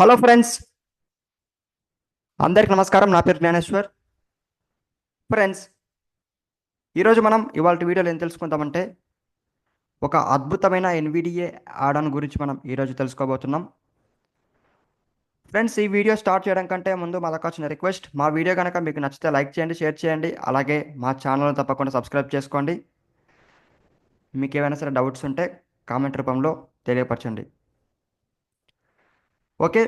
Hello friends. అందరికి నమస్కారం. నా పేరు జ్ఞానేశ్వర్. ఫ్రెండ్స్ ఈరోజు మనం ఇవాళ వీడియోలో ఏం తెలుసుకుందామంటే ఒక అద్భుతమైన ఎన్విడిఏ ఆడన్ గురించి మనం ఈరోజు తెలుసుకోబోతున్నాం. ఫ్రెండ్స్ ఈ వీడియో స్టార్ట్ చేయడం కంటే ముందు మాకు వచ్చిన రిక్వెస్ట్. మా వీడియో కనుక మీకు నచ్చితే లైక్ చేయండి షేర్ చేయండి. అలాగే మా ఛానల్ తప్పకుండా సబ్స్క్రైబ్ చేసుకోండి. మీకు ఏమైనా సరే డౌట్స్ ఉంటే కామెంట్ రూపంలో తెలియపరచండి. ఓకే?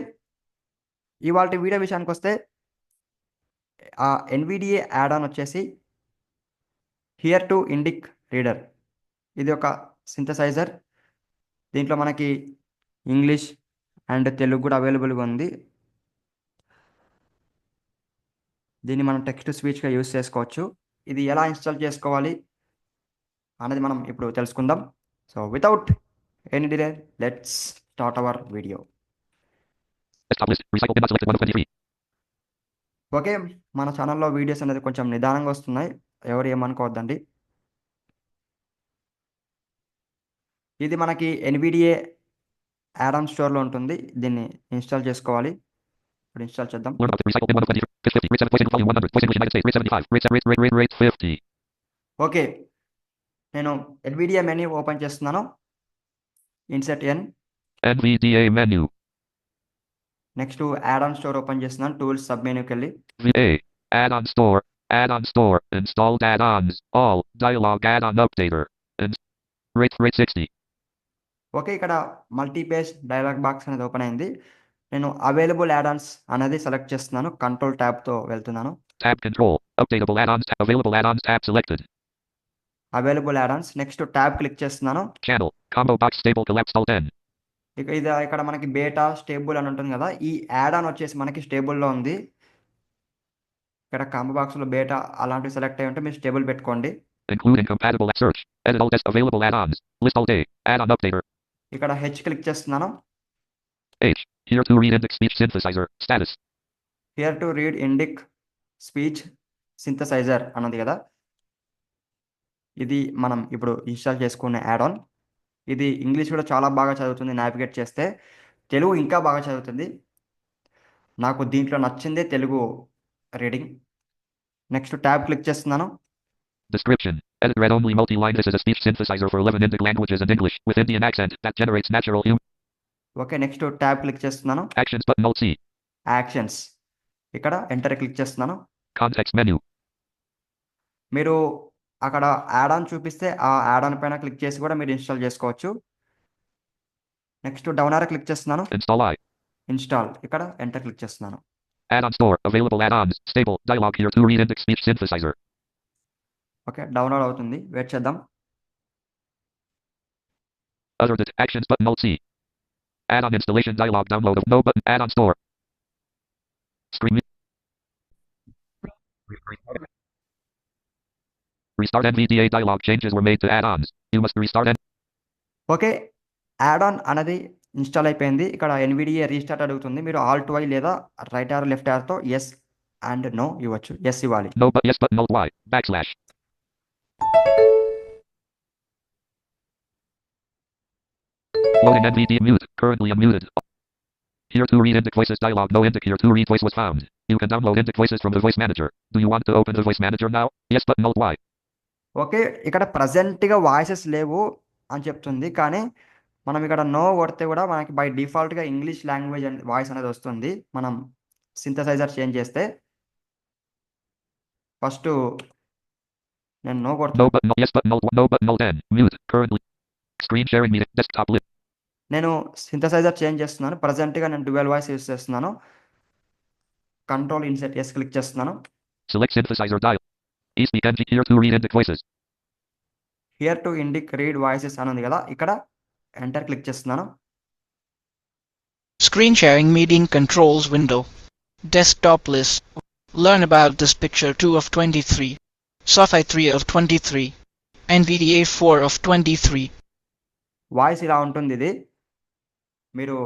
ఇవాళ వీడియో విషయానికి వస్తే ఆ ఎన్విడిఏ యాడ్ ఆన్ వచ్చేసి హియర్ టు ఇండిక్ రీడర్ ఇది ఒక సింథసైజర్ దీంట్లో మనకి ఇంగ్లీష్ అండ్ తెలుగు కూడా అవైలబుల్గా ఉంది. దీన్ని మనం టెక్స్ట్ స్పీచ్గా యూస్ చేసుకోవచ్చు. ఇది ఎలా ఇన్స్టాల్ చేసుకోవాలి అనేది మనం ఇప్పుడు తెలుసుకుందాం. So without any delay let's start our video okay మన ఛానల్లో వీడియోస్ అనేది కొంచెం నిదానంగా వస్తున్నాయి. ఎవరు ఏమనుకోవద్దండి? ఇది మనకి ఎన్విడిఏ యాడమ్ స్టోర్లో ఉంటుంది. దీన్ని ఇన్స్టాల్ చేసుకోవాలి. ఇప్పుడు ఇన్స్టాల్ చేద్దాం. ఓకే నేను ఎన్విడిఏ మెనీ ఓపెన్ చేస్తున్నాను. Insert N NVDA menu next add-on store open చేస్తున్నాను టూల్స్ సబ్ మెనూకి వెళ్ళి. Add-on store. Add-on store. Installed add-ons. All. Dialog add-on updater. And rate rate 60. Okay ఇక్కడ మల్టీ పేజ్ డైలాగ్ బాక్స్ అనేది open అయింది నేను available add ons అనేది select చేస్తున్నాను control ట్యాబ్తో వెళ్తున్నాను Tab control. Updatable add-ons. tab- Available add-ons tab selected. Available add-ons next tab click చేస్తున్నాను Channel. Combo box stable collapsed alt N. ఇక ఇది ఇక్కడ మనకి బేటా స్టేబుల్ అని ఉంటుంది కదా ఈ యాడ్ ఆన్ వచ్చేసి మనకి స్టేబుల్లో ఉంది ఇక్కడ కాంబో బాక్స్లో బేటా అలాంటివి సెలెక్ట్ అయ్యి ఉంటే మీరు స్టేబుల్ పెట్టుకోండి. ఇక్కడ హెచ్ క్లిక్ చేస్తున్నాను. Here to read index speech synthesizer. Status. Here to read Indic speech synthesizer అన్నది కదా ఇది మనం ఇప్పుడు ఇన్స్టాల్ చేసుకునే యాడ్ ఆన్ ఇది ఇంగ్లీష్ కూడా చాలా బాగా చదువుతుంది నావిగేట్ చేస్తే తెలుగు ఇంకా బాగా చదువుతుంది నాకు దీంట్లో నచ్చిందే Telugu reading next tab click చేస్తున్నాను Description. Edit read only multi-line. This is a speech synthesizer for 11 Indic languages and English with Indian accent that generates natural humor. Okay next tab click చేస్తున్నాను Actions button Alt C. Actions ఇక్కడ enter click చేస్తున్నాను Context menu. మీరు అక్కడ add on చూపిస్తే ఆ add on పైన click చేసి కూడా మీరు ఇన్స్టాల్ చేసుకోవచ్చు నెక్స్ట్ డౌన్ ఆర్ క్లిక్ చేస్తున్నాను Install I. ఇన్స్టాల్ ఇక్కడ ఎంటర్ క్లిక్ చేస్తున్నాను Add-on store. Available add-ons. Stable. Dialog here to read index speech synthesizer. Okay download అవుతుంది వెయిట్ చేద్దాం Other than actions button Alt C. Add-on installation dialog download of no button. Add-on store. Screen. me- Restart NVDA dialog changes were made to add-ons. You must restart N- okay add on అనేది install అయిపోయింది ఇక్కడ NVDA restart అడుగుతుంది మీరు alt why లేదా right are left ఆర్తో yes and no ఇవ్వచ్చు yes ఇవ్వాలి no but yes button Alt Y. Backslash. Loading NVD mute. Currently unmuted. Here to read Indic voices dialog. No Indic here to read voice was found. You can download Indic voices from the voice manager. Do you want to open the voice manager now? Yes button Alt Y. Okay ఇక్కడ ప్రజెంట్గా voices లేవు అని చెప్తుంది. కానీ మనం ఇక్కడ no కొడితే కూడా మనకి బై డిఫాల్ట్గా ఇంగ్లీష్ లాంగ్వేజ్ వాయిస్ అనేది వస్తుంది. మనం సింథసైజర్ చేంజ్ చేస్తే ఫస్ట్ నేను నో list. నేను సింథసైజర్ చేంజ్ చేస్తున్నాను. ప్రజెంట్గా నేను డ్యువెల్ వాయిస్ యూస్ చేస్తున్నాను. కంట్రోల్ ఇన్సెట్ ఎస్ క్లిక్ చేస్తున్నాను. Voices. Hear to Indic read voices అని ఉంది కదా ఇక్కడ ఎంటర్ క్లిక్ చేస్తున్నాను Screen sharing meeting controls window. Desktop list. Learn about this picture 2 of 23. SOFI 3 of 23. NVDA 4 of 23. Voice ఇలా ఉంటుంది ఇది మీరు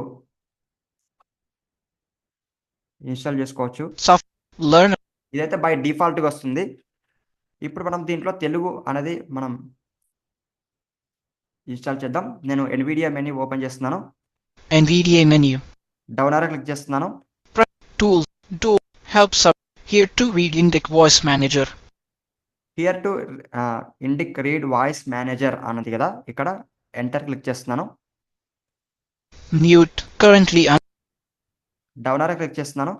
ఇన్స్టాల్ చేసుకోవచ్చు. Learn ఇదైతే బై డిఫాల్ట్గా వస్తుంది ఇప్పుడు మనం దీంట్లో తెలుగు అనేది మనం ఇన్స్టాల్ చేద్దాం నేను ఎన్విడియా మెనూ ఓపెన్ చేస్తున్నాను NVDA menu. Down arrow click చేస్తున్నాను Tools. Door. Help sub. Here to read Indic Voice Manager. Hear to Indic read voice manager అన్నది కదా ఇక్కడ ఎంటర్ క్లిక్ చేస్తున్నాను. Currently un- down arrow click చేస్తున్నాను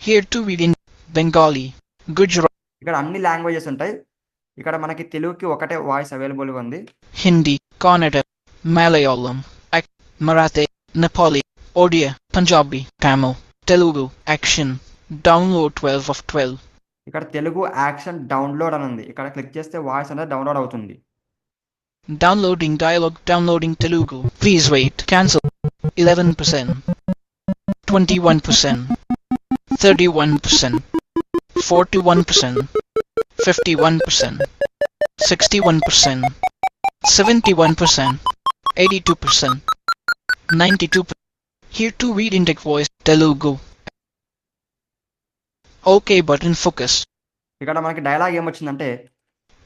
Here to read in Bengali. Gujarat. ఇక్కడ అన్ని languages ఉంటాయి. ఇక్కడ మనకి తెలుగుకి ఒకటే వాయిస్ అవైలబుల్గా ఉంది Hindi Kannada Malayalam Marathi Nepali Odia Punjabi Tamil Telugu action download 12 of 12 ఇక్కడ తెలుగు యాక్షన్ డౌన్లోడ్ అని ఉంది. ఇక్కడ క్లిక్ చేస్తే వాయిస్ అనేది డౌన్లోడ్ అవుతుంది. Downloading dialogue downloading Telugu please wait cancel 11% 21% 31% percent. 41%. 51%. 61%. 71%. 82%. 92%. Here to read Indic voice. Telugu. OK button focus. ఇక్కడ మనకి dialogue ఏమొచ్చిందంటే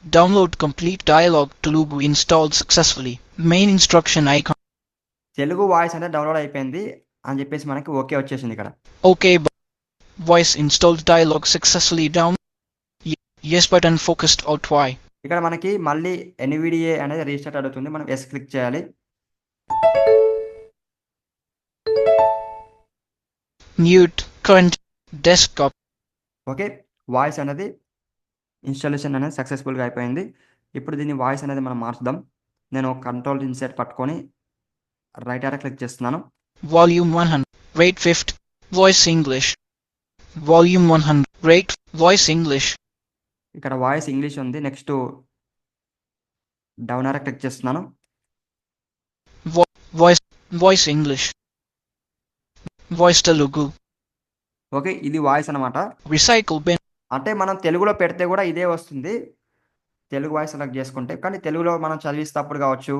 Download complete dialogue Telugu installed successfully. Main instruction icon. Telugu voice అనేది download అయిపోయింది అని చెప్పేసి మనకి okay వచ్చేసింది ఇక్కడ bu- voice installed dialogue successfully down. Yes button focused out Y. ఇక్కడ మనకి మళ్ళీ ఎన్విడిఏ అనేది రీస్టార్ట్ అడుగుతుంది మనం ఎస్ క్లిక్ చేయాలి Mute current desktop. Okay voice అనేది ఇన్స్టాలేషన్ అనేది సక్సెస్ఫుల్గా అయిపోయింది ఇప్పుడు దీని వాయిస్ అనేది మనం మార్చుదాం నేను కంట్రోల్ ఇన్సెట్ పట్టుకొని రైట్ ఆర్ క్లిక్ చేస్తున్నాను Volume 100. Rate 50. Voice English. Volume 100. Rate Voice English. ఇక్కడ వాయిస్ ఇంగ్లీష్ ఉంది నెక్స్ట్ డౌన్ ఆర్ క్లిక్ చేస్తున్నాను Voice Voice English. Voice Telugu. Okay ఇది వాయిస్ అనమాట Recycle bin. అంటే మనం తెలుగులో పెడితే కూడా ఇదే వస్తుంది తెలుగు వాయిస్ సెలెక్ట్ చేసుకుంటే కానీ తెలుగులో మనం చదివిస్తేప్పుడు కావచ్చు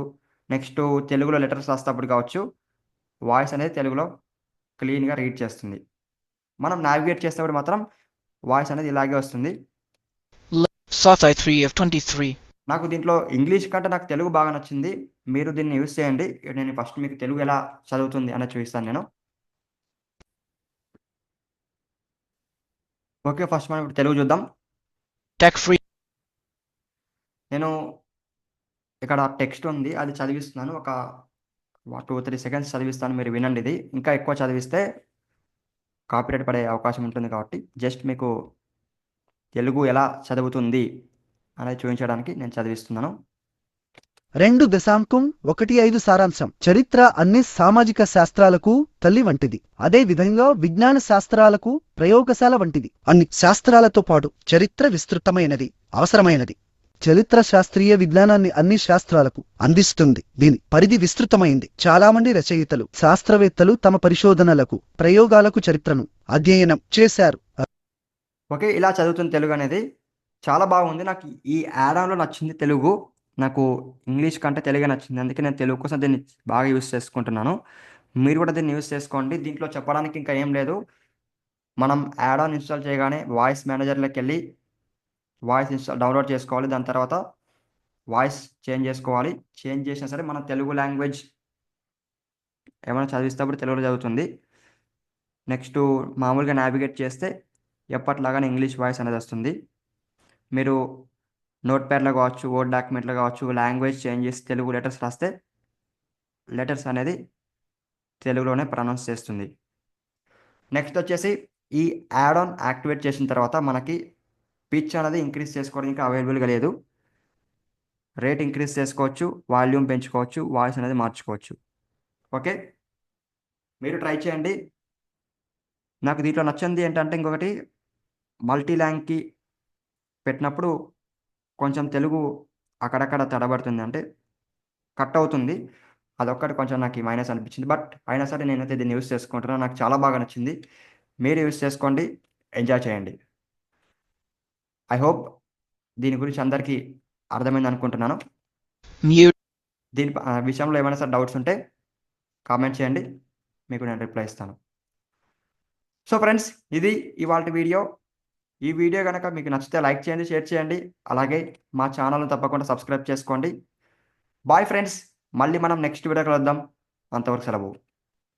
నెక్స్ట్ తెలుగులో లెటర్స్ రాసేటప్పుడు కావచ్చు వాయిస్ అనేది తెలుగులో క్లీన్గా రీడ్ చేస్తుంది మనం నావిగేట్ చేసేటప్పుడు మాత్రం వాయిస్ అనేది ఇలాగే వస్తుంది. Sathai 3 of 23. నాకు దీంట్లో ఇంగ్లీష్ కంటే నాకు తెలుగు బాగా నచ్చింది. మీరు దీన్ని యూస్ చేయండి. నేను ఫస్ట్ మీకు తెలుగు ఎలా చదువుతుంది అనేది చూపిస్తాను నేను. ఓకే ఫస్ట్ మనం ఇప్పుడు తెలుగు చూద్దాం. Tech free. నేను ఇక్కడ టెక్స్ట్ ఉంది. అది చదివిస్తున్నాను. ఒక టూ త్రీ సెకండ్స్ చదివిస్తాను. మీరు వినండి ఇది. ఇంకా ఎక్కువ చదివిస్తే కాపీరైట్ పడే అవకాశం ఉంటుంది కాబట్టి జస్ట్ మీకు తెలుగు ఎలా చదువుతుంది అనేది చూపించడానికి నేను చదివిస్తున్నాను. రెండు దశాంకం ఒకటి ఐదు సారాంశం. చరిత్ర అన్ని సామాజిక శాస్త్రాలకు తల్లి వంటిది. అదే విధంగా విజ్ఞాన శాస్త్రాలకు ప్రయోగశాల వంటిది. అన్ని శాస్త్రాలతో పాటు చరిత్ర విస్తృతమైనది అవసరమైనది. చరిత్ర శాస్త్రీయ విజ్ఞానాన్ని అన్ని శాస్త్రాలకు అందిస్తుంది. దీని పరిధి విస్తృతమైంది. చాలామంది రచయితలు శాస్త్రవేత్తలు తమ పరిశోధనలకు ప్రయోగాలకు చరిత్రను అధ్యయనం చేశారు. ఓకే ఇలా చదువుతున్న తెలుగు అనేది చాలా బాగుంది. నాకు ఈ యాడాన్లో నచ్చింది తెలుగు. నాకు ఇంగ్లీష్ కంటే తెలుగే నచ్చింది. అందుకే నేను తెలుగు కోసం దీన్ని బాగా యూస్ చేసుకుంటున్నాను. మీరు కూడా దీన్ని యూస్ చేసుకోండి. దీంట్లో చెప్పడానికి ఇంకా ఏం లేదు. మనం యాడాన్ ఇన్స్టాల్ చేయగానే వాయిస్ మేనేజర్లోకి వెళ్ళి వాయిస్ ఇన్స్టాల్ డౌన్లోడ్ చేసుకోవాలి. దాని తర్వాత వాయిస్ చేంజ్ చేసుకోవాలి. చేంజ్ చేసినా సరే మన తెలుగు లాంగ్వేజ్ ఏమైనా చదివిస్తేప్పుడు తెలుగులో చదువుతుంది. నెక్స్ట్ మామూలుగా నావిగేట్ చేస్తే ఎప్పట్లాగానే ఇంగ్లీష్ వాయిస్ అనేది వస్తుంది. మీరు నోట్ ప్యాడ్లో కావచ్చు వర్డ్ డాక్యుమెంట్లో కావచ్చు లాంగ్వేజ్ చేంజ్ చేసి తెలుగు లెటర్స్ రాస్తే లెటర్స్ అనేది తెలుగులోనే ప్రొనౌన్స్ చేస్తుంది. నెక్స్ట్ వచ్చేసి ఈ యాడ్ ఆన్ యాక్టివేట్ చేసిన తర్వాత మనకి పిచ్ అనేది ఇంక్రీజ్ చేసుకోవడానికి అవైలబుల్గా లేదు. రేట్ ఇంక్రీజ్ చేసుకోవచ్చు వాల్యూమ్ పెంచుకోవచ్చు వాయిస్ అనేది మార్చుకోవచ్చు. ఓకే మీరు ట్రై చేయండి. నాకు దీంట్లో నచ్చింది ఏంటంటే ఇంకొకటి మల్టీ ల్యాంగ్కి పెట్టినప్పుడు కొంచెం తెలుగు అక్కడక్కడ తడబడుతుంది. అంటే కట్ అవుతుంది. అదొక్కటి కొంచెం నాకు మైనస్ అనిపించింది. బట్ అయినా సరే నేనైతే దీన్ని యూస్ చేసుకుంటున్నాను. నాకు చాలా బాగా నచ్చింది. మీరు యూస్ చేసుకోండి. ఎంజాయ్ చేయండి. ఐ హోప్ దీని గురించి అందరికీ అర్థమైంది అనుకుంటున్నాను. దీని విషయంలో ఏమైనా సరే డౌట్స్ ఉంటే కామెంట్ చేయండి. మీకు నేను రిప్లై ఇస్తాను. సో ఫ్రెండ్స్ ఇది ఇవాళ వీడియో. ఈ వీడియో కనుక మీకు నచ్చితే లైక్ చేయండి షేర్ చేయండి. అలాగే మా ఛానల్ని తప్పకుండా సబ్స్క్రైబ్ చేసుకోండి. బాయ్ ఫ్రెండ్స్ మళ్ళీ మనం నెక్స్ట్ వీడియో కలుద్దాం. అంతవరకు సెలవు.